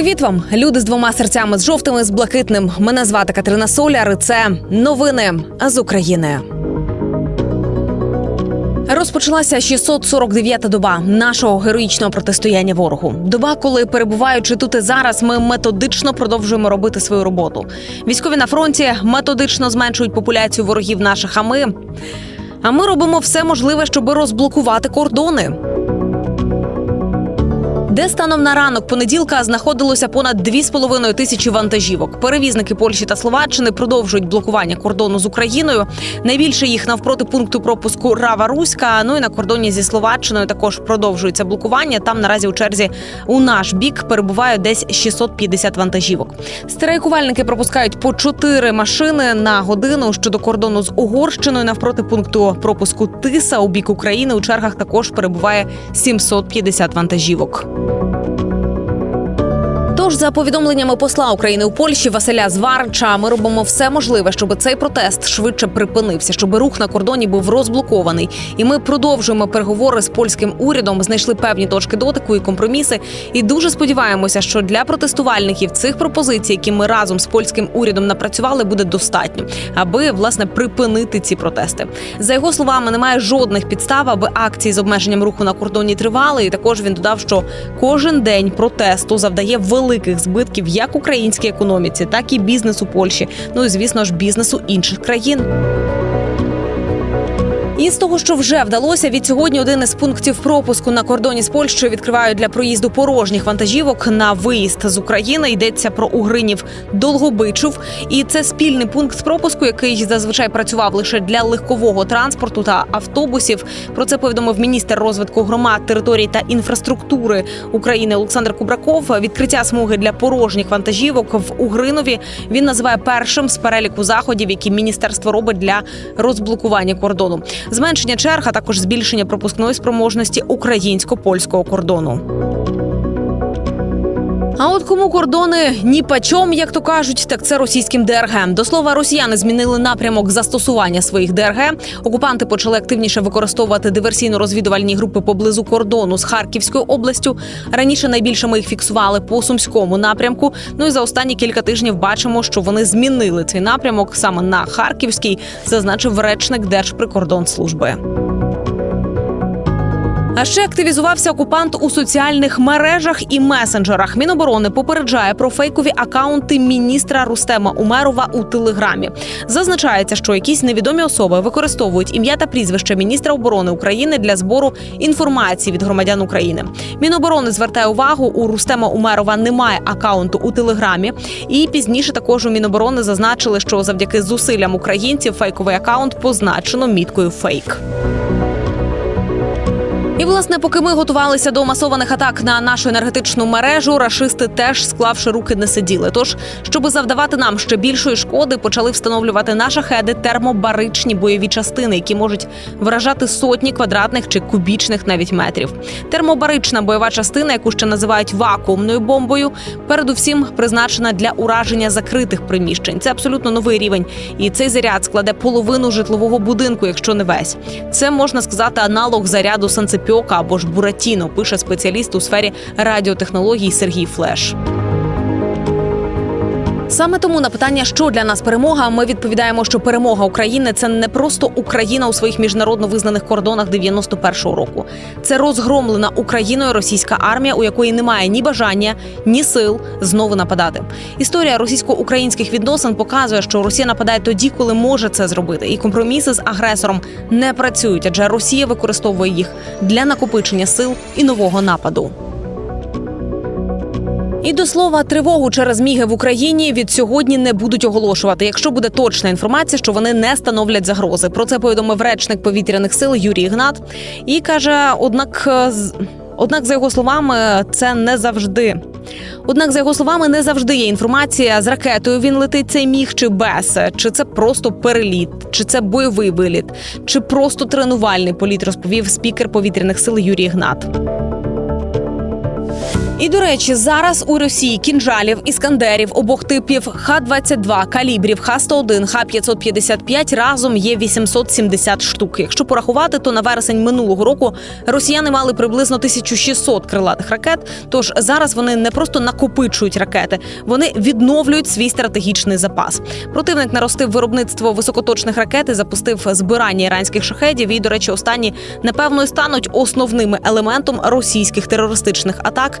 Привіт вам, люди з двома серцями з жовтими з блакитним. Мене звати Катерина Соляр. і Це новини з України. Розпочалася 649-та доба нашого героїчного протистояння ворогу. Доба, коли перебуваючи тут і зараз, ми методично продовжуємо робити свою роботу. Військові на фронті методично зменшують популяцію ворогів наших. А ми, а ми робимо все можливе, щоб розблокувати кордони. Де станом на ранок понеділка знаходилося понад 2,5 тисячі вантажівок. Перевізники Польщі та Словаччини продовжують блокування кордону з Україною. Найбільше їх навпроти пункту пропуску Рава Руська. Ну і на кордоні зі Словаччиною також продовжується блокування. Там наразі у черзі у наш бік перебуває десь 650 вантажівок. Страйкувальники пропускають по 4 машини на годину щодо кордону з Угорщиною навпроти пункту пропуску Тиса у бік України. У чергах також перебуває 750 вантажівок. Thank you. Тож, за повідомленнями посла України у Польщі Василя Зварча, ми робимо все можливе, щоб цей протест швидше припинився, щоб рух на кордоні був розблокований. І ми продовжуємо переговори з польським урядом, знайшли певні точки дотику і компроміси. І дуже сподіваємося, що для протестувальників цих пропозицій, які ми разом з польським урядом напрацювали, буде достатньо, аби власне припинити ці протести. За його словами, немає жодних підстав, аби акції з обмеженням руху на кордоні тривали. І також він додав, що кожен день протесту завдає великих збитків як українській економіці, так і бізнесу Польщі. Ну і звісно ж бізнесу інших країн. І з того, що вже вдалося, від сьогодні один із пунктів пропуску на кордоні з Польщею відкривають для проїзду порожніх вантажівок на виїзд з України. Йдеться про Угринів Долгобичув. І це спільний пункт пропуску, який зазвичай працював лише для легкового транспорту та автобусів. Про це повідомив міністр розвитку громад, територій та інфраструктури України Олександр Кубраков. Відкриття смуги для порожніх вантажівок в Угринові він називає першим з переліку заходів, які міністерство робить для розблокування кордону зменшення черг, а також збільшення пропускної спроможності українсько-польського кордону. А от кому кордони ні пачом, як то кажуть, так це російським ДРГ. До слова, росіяни змінили напрямок застосування своїх ДРГ. Окупанти почали активніше використовувати диверсійно-розвідувальні групи поблизу кордону з Харківською областю. Раніше найбільше ми їх фіксували по сумському напрямку. Ну і за останні кілька тижнів бачимо, що вони змінили цей напрямок саме на Харківський, зазначив речник Держприкордонслужби. А ще активізувався окупант у соціальних мережах і месенджерах. Міноборони попереджає про фейкові акаунти міністра Рустема Умерова у телеграмі. Зазначається, що якісь невідомі особи використовують ім'я та прізвище міністра оборони України для збору інформації від громадян України. Міноборони звертає увагу, у Рустема Умерова немає акаунту у телеграмі. І пізніше також у Міноборони зазначили, що завдяки зусиллям українців фейковий акаунт позначено міткою фейк. І власне, поки ми готувалися до масованих атак на нашу енергетичну мережу, рашисти теж склавши руки не сиділи. Тож, щоб завдавати нам ще більшої шкоди, почали встановлювати на шахеди термобаричні бойові частини, які можуть вражати сотні квадратних чи кубічних навіть метрів. Термобарична бойова частина, яку ще називають вакуумною бомбою, передусім призначена для ураження закритих приміщень. Це абсолютно новий рівень, і цей заряд складе половину житлового будинку, якщо не весь. Це можна сказати аналог заряду санцепіока або ж Буратіно, пише спеціаліст у сфері радіотехнологій Сергій Флеш. Саме тому на питання, що для нас перемога, ми відповідаємо, що перемога України це не просто Україна у своїх міжнародно визнаних кордонах 91-го року. Це розгромлена Україною російська армія, у якої немає ні бажання, ні сил знову нападати. Історія російсько-українських відносин показує, що Росія нападає тоді, коли може це зробити, і компроміси з агресором не працюють, адже Росія використовує їх для накопичення сил і нового нападу. І до слова, тривогу через міги в Україні від сьогодні не будуть оголошувати, якщо буде точна інформація, що вони не становлять загрози. Про це повідомив речник повітряних сил Юрій Ігнат і каже: однак, е, однак, за його словами, це не завжди. Однак, за його словами, не завжди є інформація з ракетою. Він летить цей міг чи без, чи це просто переліт, чи це бойовий виліт, чи просто тренувальний політ, розповів спікер повітряних сил Юрій Ігнат. І до речі, зараз у Росії кінжалів, іскандерів обох типів Х-22, калібрів, Х-101, Х-555 разом є 870 штук. Якщо порахувати, то на вересень минулого року росіяни мали приблизно 1600 крилатих ракет. Тож зараз вони не просто накопичують ракети, вони відновлюють свій стратегічний запас. Противник наростив виробництво високоточних ракет і запустив збирання іранських шахедів. І, до речі, останні напевно стануть основними елементом російських терористичних атак